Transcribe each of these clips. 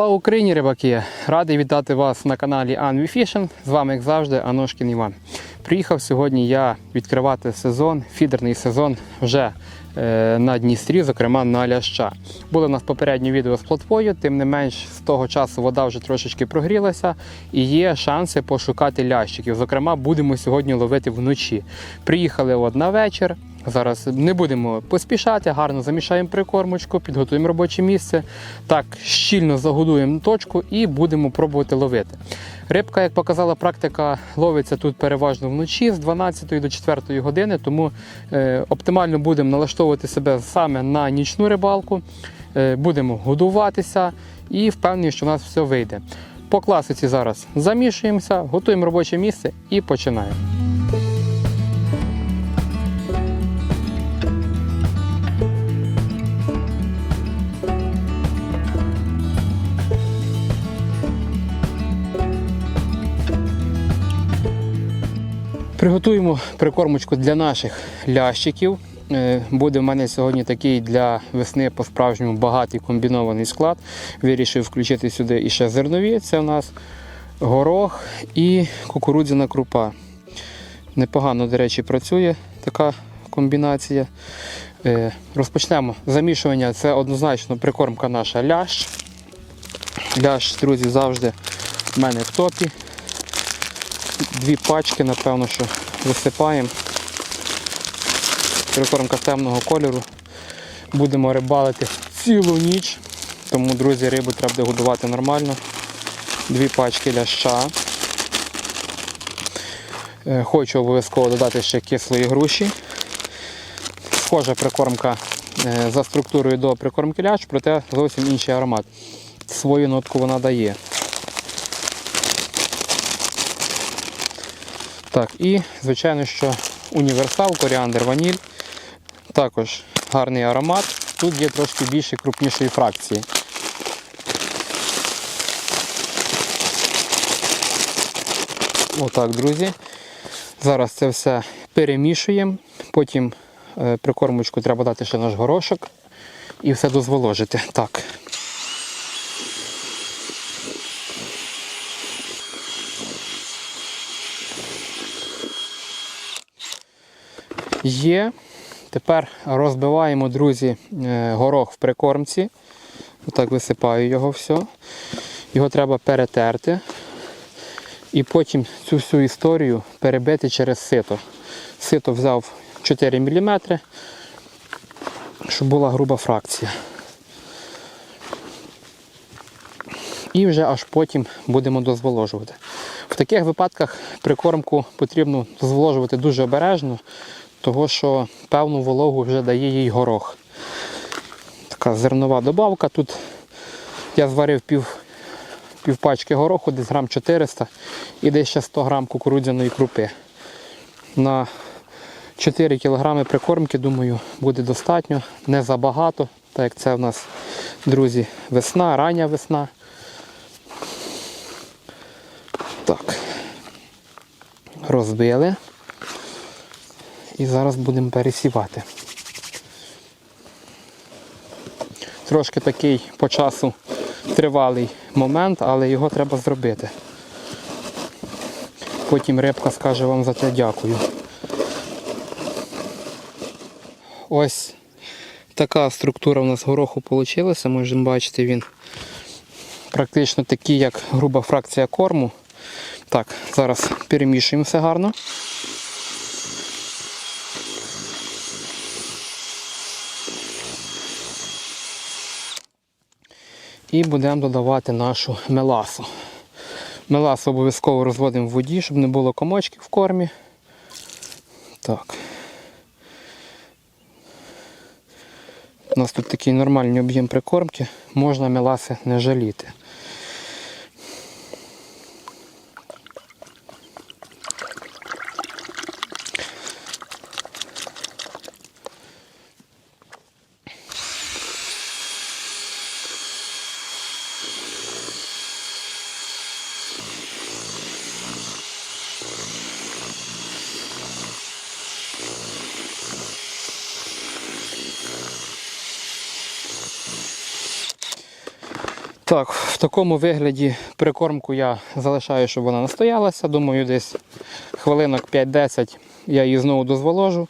Слава Україні, рибаки! Радий вітати вас на каналі Anvi Fishing. З вами, як завжди, Аношкін Іван. Приїхав сьогодні я відкривати сезон, фідерний сезон вже е, на Дністрі, зокрема на ляща. Було у нас попереднє відео з плотвою, тим не менш з того часу вода вже трошечки прогрілася і є шанси пошукати лящиків. Зокрема, будемо сьогодні ловити вночі. Приїхали от на вечір. Зараз не будемо поспішати, гарно замішаємо прикормочку, підготуємо робоче місце. Так, щільно загодуємо точку і будемо пробувати ловити. Рибка, як показала практика, ловиться тут переважно вночі з 12 до 4 години, тому е, оптимально будемо налаштовувати себе саме на нічну рибалку, е, будемо годуватися і впевнені, що у нас все вийде. По класиці зараз замішуємося, готуємо робоче місце і починаємо. Приготуємо прикормочку для наших лящиків. Е, Буде в мене сьогодні такий для весни по-справжньому багатий комбінований склад. Вирішив включити сюди і ще зернові. Це у нас горох і кукурудзяна крупа. Непогано, до речі, працює така комбінація. Е, Розпочнемо замішування. Це однозначно прикормка наша лящ. Лящ, друзі, завжди в мене в топі дві пачки, напевно, що висипаємо. Прикормка темного кольору. Будемо рибалити цілу ніч, тому, друзі, рибу треба буде годувати нормально. Дві пачки ляща. Е, Хочу обов'язково додати ще кислої груші. Схожа прикормка е, за структурою до прикормки лящ, проте зовсім інший аромат. Свою нотку вона дає. Так, і, звичайно, що універсал, коріандр, ваніль. Також гарний аромат. Тут є трошки більше крупнішої фракції. Отак, друзі. Зараз це все перемішуємо. Потім е, прикормочку треба дати ще наш горошок і все дозволожити. Так. Є. Тепер розбиваємо, друзі, е, горох в прикормці. Отак висипаю його все. Його треба перетерти. І потім цю всю історію перебити через сито. Сито взяв 4 мм, щоб була груба фракція. І вже аж потім будемо дозволожувати. В таких випадках прикормку потрібно дозволожувати дуже обережно, того що певну вологу вже дає їй горох. Така зернова добавка. Тут я зварив пів, пів пачки гороху, десь грам 400 і десь ще 100 грам кукурудзяної крупи. На 4 кг прикормки, думаю, буде достатньо, не забагато, так як це в нас, друзі, весна, рання весна. Так. Розбили. І зараз будемо пересівати. Трошки такий по часу тривалий момент, але його треба зробити. Потім рибка скаже вам за це дякую. Ось така структура у нас гороху вийшла. Можемо бачити, він практично такий, як груба фракція корму. Так, зараз перемішуємо все гарно. І будемо додавати нашу меласу. Меласу обов'язково розводимо в воді, щоб не було комочків в кормі. Так. У нас тут такий нормальний об'єм прикормки, можна меласи не жаліти. Так, в такому вигляді прикормку я залишаю, щоб вона настоялася. Думаю, десь хвилинок 5-10 я її знову дозволожу.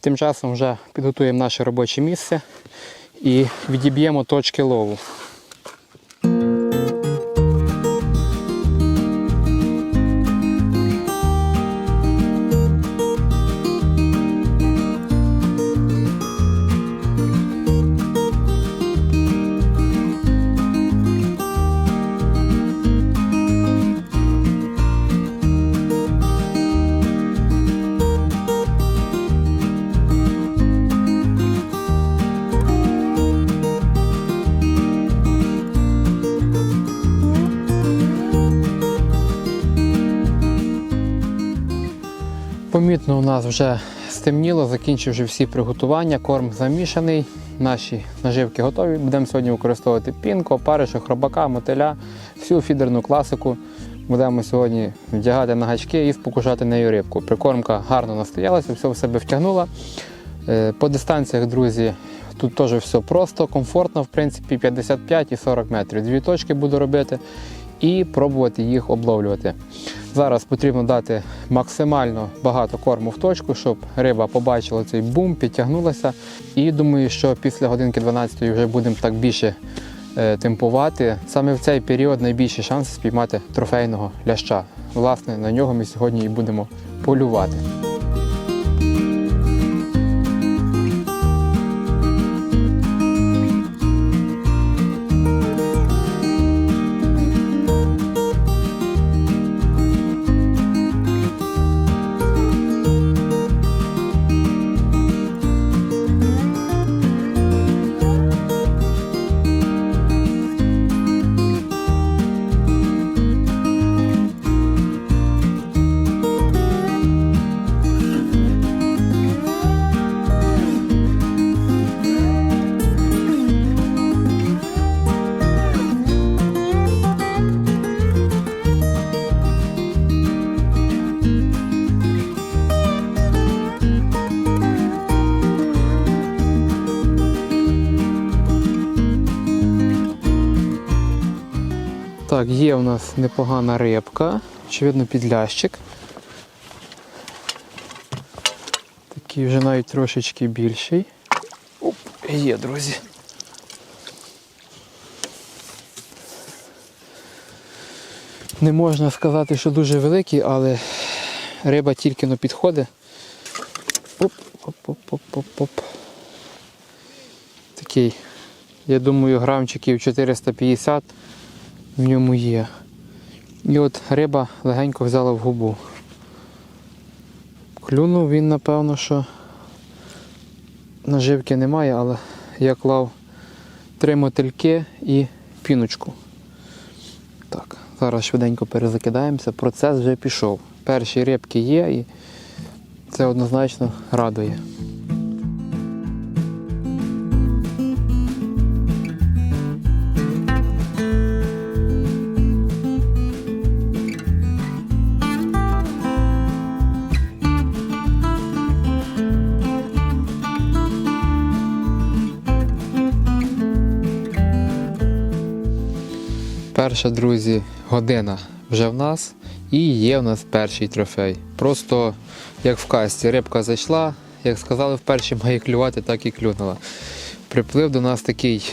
Тим часом вже підготуємо наше робоче місце і відіб'ємо точки лову. Помітно, у нас вже стемніло, закінчив вже всі приготування, корм замішаний, наші наживки готові. Будемо сьогодні використовувати пінку, опариша, хробака, мотиля, всю фідерну класику. Будемо сьогодні вдягати на гачки і спокушати нею рибку. Прикормка гарно настоялася, все в себе втягнула. Е, По дистанціях, друзі, тут теж все просто, комфортно, в принципі, 55 і 40 метрів. Дві точки буду робити і пробувати їх обловлювати. Зараз потрібно дати максимально багато корму в точку, щоб риба побачила цей бум, підтягнулася. І думаю, що після годинки 12 вже будемо так більше е, темпувати. Саме в цей період найбільші шанси спіймати трофейного ляща. Власне, на нього ми сьогодні і будемо полювати. Так, є у нас непогана рибка, очевидно, підлящик. Такий вже навіть трошечки більший. Оп, є, друзі. Не можна сказати, що дуже великий, але риба тільки но підходить. Оп, оп, оп, оп, оп. Такий, я думаю, грамчиків 450 в ньому є. І от риба легенько взяла в губу. Клюнув він, напевно, що наживки немає, але я клав три мотильки і піночку. Так, зараз швиденько перезакидаємося. Процес вже пішов. Перші рибки є і це однозначно радує. Перша, друзі, година вже в нас і є в нас перший трофей. Просто як в касті, рибка зайшла, як сказали, вперше має клювати, так і клюнула. Приплив до нас такий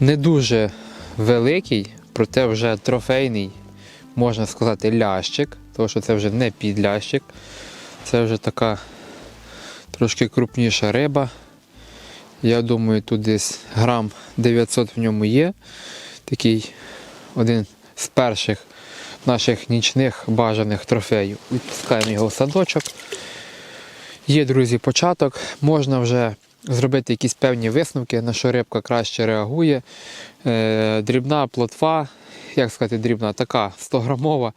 не дуже великий, проте вже трофейний, можна сказати, лящик, тому що це вже не підлящик, це вже така трошки крупніша риба. Я думаю, тут десь грам 900 в ньому є. Такий один з перших наших нічних бажаних трофеїв. Відпускаємо його в садочок. Є, друзі, початок. Можна вже зробити якісь певні висновки, на що рибка краще реагує. Е, дрібна плотва, як сказати, дрібна, така 100-грамова.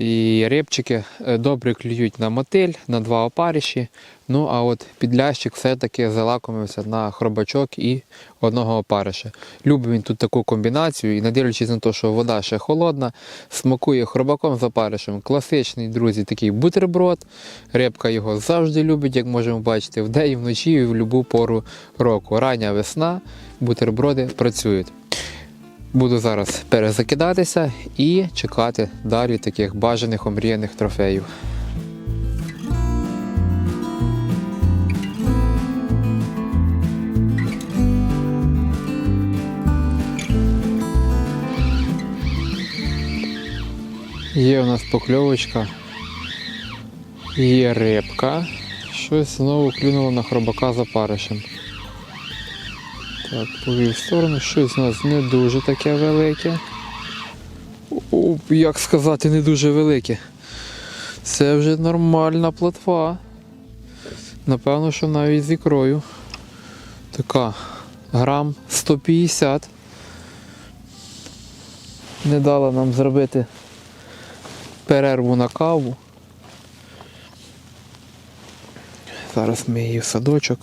І рибчики е, добре клюють на мотиль, на два опариші. Ну а от підлящик все-таки залакомився на хробачок і одного опариша. Любить він тут таку комбінацію, і не дивлячись на те, що вода ще холодна, смакує хробаком з опаришем. Класичний, друзі, такий бутерброд. Рибка його завжди любить, як можемо бачити, вдень, і вночі і в будь-яку пору року. Рання весна, бутерброди працюють. Буду зараз перезакидатися і чекати далі таких бажаних омріяних трофеїв. Є у нас покльовочка, є рибка. Щось знову клюнуло на хробака за паришем. Так, повів в сторону, щось у нас не дуже таке велике. О, як сказати, не дуже велике. Це вже нормальна плотва. Напевно, що навіть з ікрою. Така грам 150. Не дала нам зробити перерву на каву. Зараз ми її в садочок.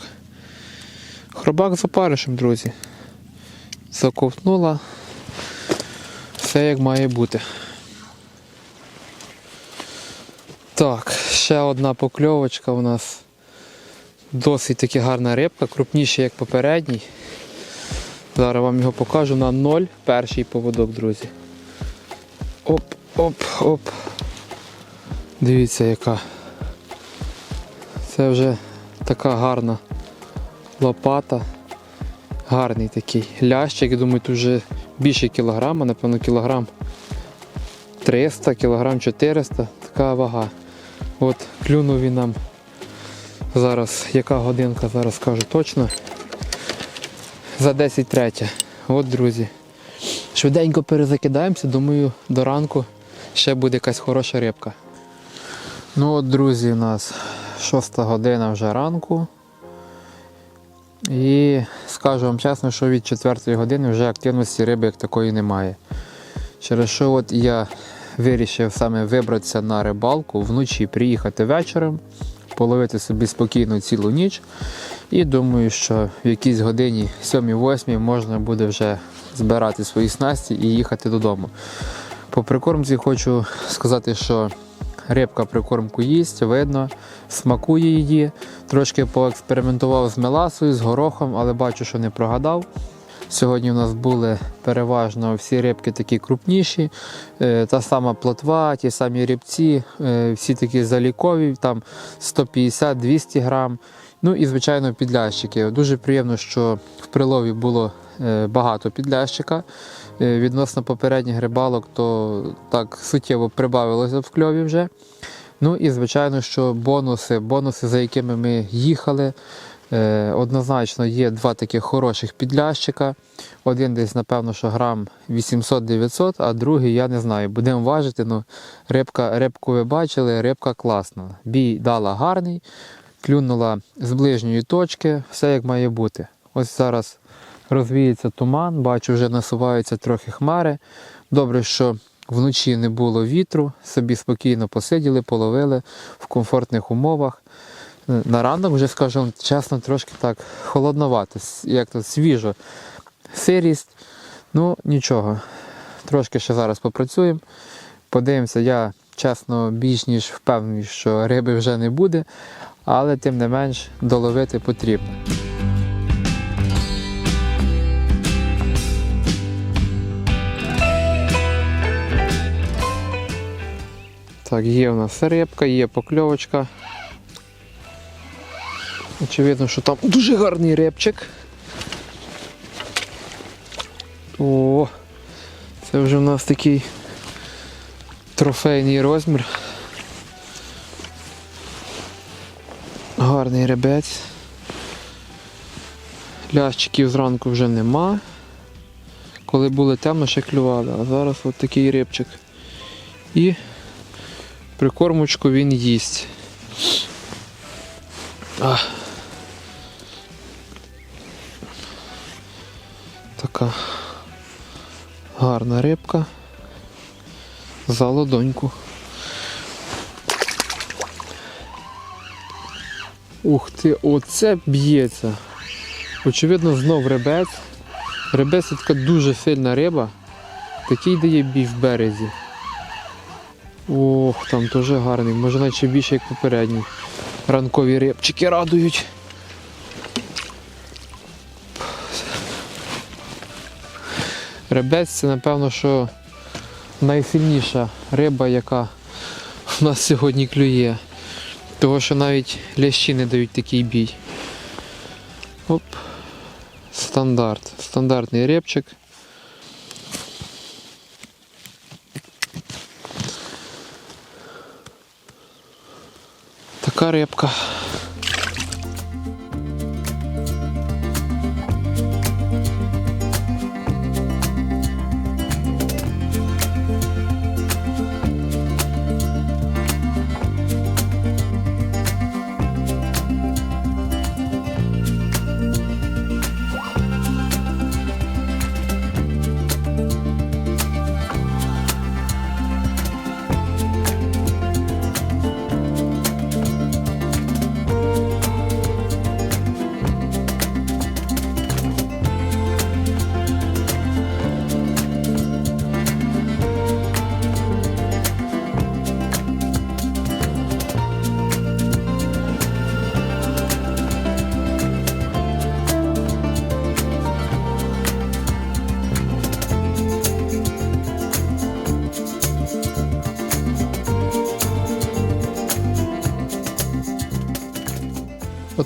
Хробак за паришем, друзі. Заковтнула. Все як має бути. Так, ще одна покльовочка у нас. Досить таки гарна рибка, крупніша, як попередній. Зараз вам його покажу на ноль. Перший поводок, друзі. Оп, оп, оп. Дивіться яка. Це вже така гарна лопата. Гарний такий лящик, я думаю, тут вже більше кілограма, напевно, кілограм 300, кілограм 400, така вага. От клюнув він нам зараз, яка годинка, зараз скажу точно. За 10 третя. От, друзі. Швиденько перезакидаємося, думаю, до ранку ще буде якась хороша рибка. Ну от, друзі, у нас 6 година вже ранку. І скажу вам чесно, що від 4 години вже активності риби як такої немає. Через що от я вирішив саме вибратися на рибалку, вночі приїхати вечором, половити собі спокійно цілу ніч. І думаю, що в якійсь годині 7-8 можна буде вже збирати свої снасті і їхати додому. По прикормці хочу сказати, що рибка прикормку їсть, видно, смакує її. Трошки поекспериментував з меласою, з горохом, але бачу, що не прогадав. Сьогодні у нас були переважно всі рибки такі крупніші, е, та сама плотва, ті самі рибці, е, всі такі залікові, там 150-200 грам. Ну і, звичайно, підлящики. Дуже приємно, що в прилові було е, багато підлящика. Е, Відносно попередніх рибалок, то так суттєво прибавилося в кльові вже. Ну і звичайно, що бонуси, бонуси, за якими ми їхали. Е, однозначно є два таких хороших підлящика. Один десь, напевно, що грам 800-900, а другий я не знаю. Будемо важити. Ну, рибка, рибку ви бачили, рибка класна. Бій дала гарний, клюнула з ближньої точки, все як має бути. Ось зараз розвіється туман, бачу, вже насуваються трохи хмари. Добре, що вночі не було вітру, собі спокійно посиділи, половили в комфортних умовах. На ранок вже скажу чесно, трошки так холодновато, як то свіжо. Сирість. Ну нічого. Трошки ще зараз попрацюємо. Подивимося, я чесно більш ніж впевнений, що риби вже не буде, але тим не менш доловити потрібно. Так, є у нас рибка, є покльовочка. Очевидно, що там дуже гарний репчик. О, це вже в нас такий трофейний розмір. Гарний ребець. Лящиків зранку вже нема. Коли були темно, ще клювали, а зараз от такий репчик. І прикормочку він їсть. Така гарна рибка за ладоньку. Ух ти, оце б'ється. Очевидно, знов ребець. Ребець це така дуже сильна риба. Такий дає бій в березі. Ох, там теж гарний, може наче більше як попередній. Ранкові рибчики радують. Ребець це, напевно, що найсильніша риба, яка в нас сьогодні клює. Того, що навіть лящі не дають такий бій. Оп. Стандарт. Стандартний репчик. Така.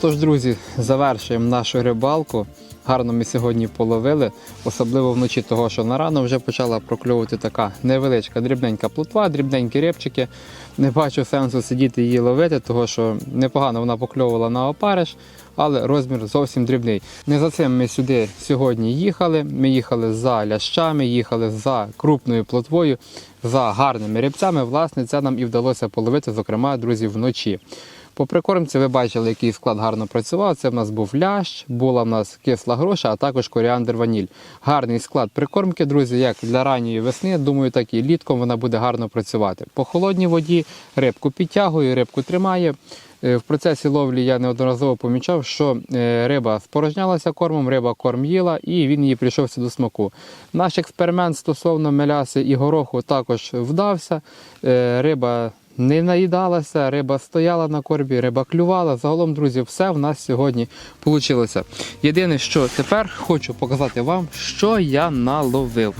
Отож, друзі, завершуємо нашу рибалку. Гарно ми сьогодні половили, особливо вночі, того, що на рано вже почала прокльовувати така невеличка дрібненька плотва, дрібненькі рибчики. Не бачу сенсу сидіти її ловити, того що непогано вона покльовувала на опариш, але розмір зовсім дрібний. Не за цим ми сюди сьогодні їхали. Ми їхали за лящами, їхали за крупною плотвою, за гарними рибцями. Власне, це нам і вдалося половити, зокрема, друзі, вночі. По прикормці ви бачили, який склад гарно працював. Це в нас був лящ, була в нас кисла груша, а також коріандр ваніль. Гарний склад прикормки, друзі, як для ранньої весни. Думаю, так і літком вона буде гарно працювати. По холодній воді рибку підтягує, рибку тримає. Е, В процесі ловлі я неодноразово помічав, що е, риба спорожнялася кормом, риба корм їла і він їй прийшовся до смаку. Наш експеримент стосовно меляси і гороху також вдався. Е, Риба не наїдалася, риба стояла на корбі, риба клювала. Загалом, друзі, все в нас сьогодні вийшло. Єдине, що тепер хочу показати вам, що я наловив.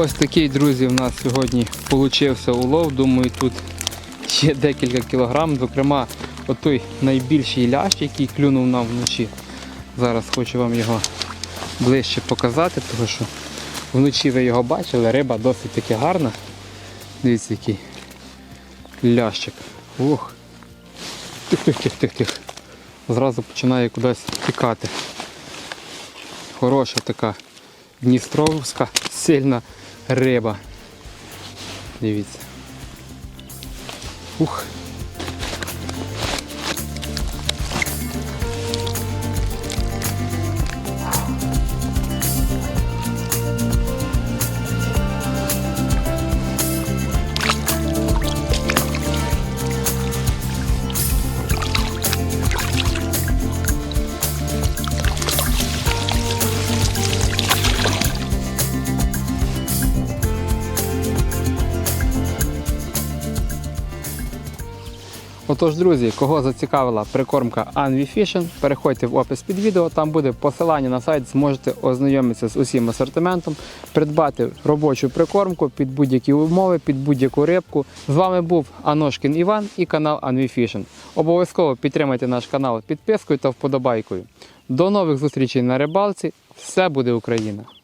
Ось такий, друзі, в нас сьогодні получився улов. Думаю, тут є декілька кілограм. Зокрема, отой найбільший лящ, який клюнув нам вночі. Зараз хочу вам його ближче показати, тому що вночі ви його бачили, риба досить таки гарна. Дивіться, який лящик. Ух. Тих-тих-тих-тих-тих. Зразу починає кудись тікати. Хороша така Дністровська сильна риба. Дивіться. Ух. Отож, друзі, кого зацікавила прикормка Anvi Fishing, переходьте в опис під відео, там буде посилання на сайт, зможете ознайомитися з усім асортиментом, придбати робочу прикормку під будь-які умови, під будь-яку рибку. З вами був Аношкін Іван і канал Anvi Fishing. Обов'язково підтримайте наш канал підпискою та вподобайкою. До нових зустрічей на рибалці. Все буде Україна!